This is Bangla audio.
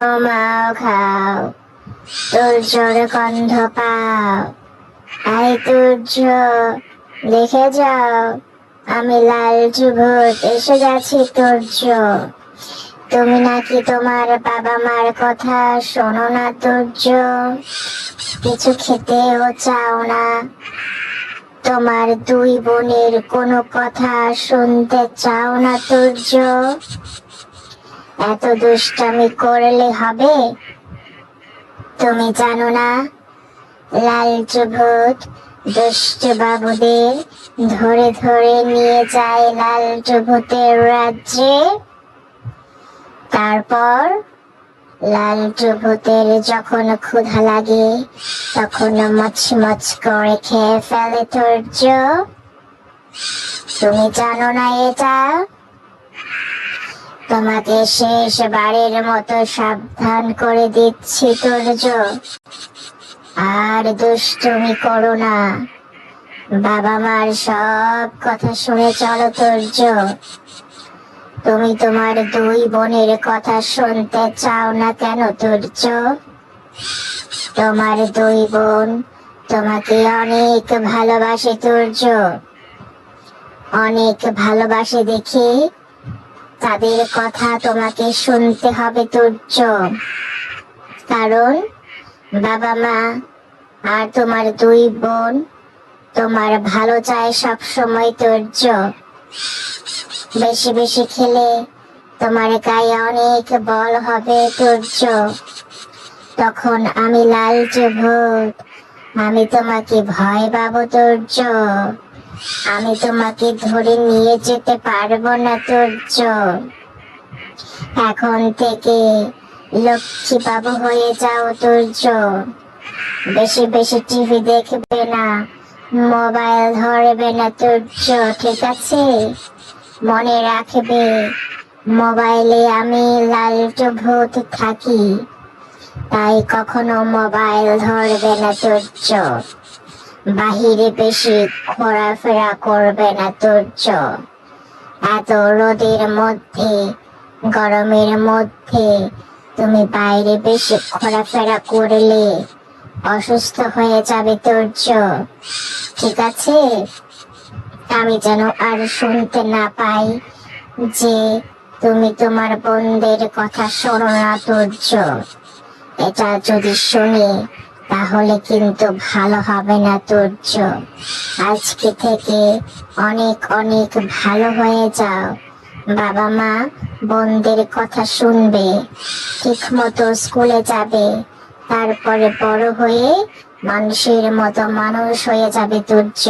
মাও খাও তুর্যর গন্ধ পাও আই তুর্য দেখে যাও, আমি লাল যুভূত এসে গেছি তুর্য তুমি নাকি তোমার বাবা মার কথা শোনো না তুর্য কিছু খেতেও চাও না? তোমার দুই বোনের কোনো কথা শুনতে চাও না তুর্য এত দুষ্টামি করলে হবে? তুমি জানো না? লালচু ভূত দুষ্ট বাবুদের ধরে ধরে নিয়ে যায় লালচু ভূতের রাজ্যে। তারপর লালচু ভূতের যখন ক্ষুধা লাগে, তখন মচমচ করে খেয়ে ফেলে ধৈর্য। তুমি জানো না এটা? তোমাকে শেষ বাড়ির মতো সাবধান করে দিচ্ছি তুর্য। আর দুষ্টুমি করো না। বাবা মার সব কথা শুনে চলো তুর্য। তুমি তোমার দুই বোনের কথা শুনতে চাও না কেন তুর্য? তোমার দুই বোন তোমাকে অনেক ভালোবাসে তুর্য। অনেক ভালোবাসে দেখি তাদের কথা তোমাকে শুনতে হবে তুর্য কারণ বাবা মা আর তোমার দুই বোন, তোমার ভালো চায় সব সময় তুর্য বেশি বেশি খেলে তোমার গায়ে অনেক বল হবে তুর্য তখন আমি লালচে ভূত আমি তোমাকে ভয় পাবো তুর্য আমি তোমাকে ধরে নিয়ে যেতে পারব না তুর্য এখন থেকে লক্ষ্মী বাবু হয়ে যাও তুর্য বেশি বেশি টিভি দেখবে না, মোবাইল ধরবে না তুর্য ঠিক আছে? মনে রাখবে, মোবাইলে আমি লালটু ভূত থাকি, তাই কখনো মোবাইল ধরবে না তুর্য বাহিরে বেশি ঘোরাফেরা করবে না তুর্য এত রোদের মধ্যে, গরমের মধ্যে তুমি বাইরে বেশি ঘোরাফেরা করলে অসুস্থ হয়ে যাবে তুর্য ঠিক আছে? আমি যেন আর শুনতে না পাই যে তুমি তোমার বোনদের কথা শোনো না তুর্য এটা যদি শুনি তাহলে কিন্তু ভালো হবে না তুর্য আজকে থেকে অনেক অনেক ভালো হয়ে যাও। বাবা মা, বোনদের কথা শুনবে ঠিক মতো স্কুলে যাবে। তারপরে বড় হয়ে মানুষের মতো মানুষ হয়ে যাবে তুর্য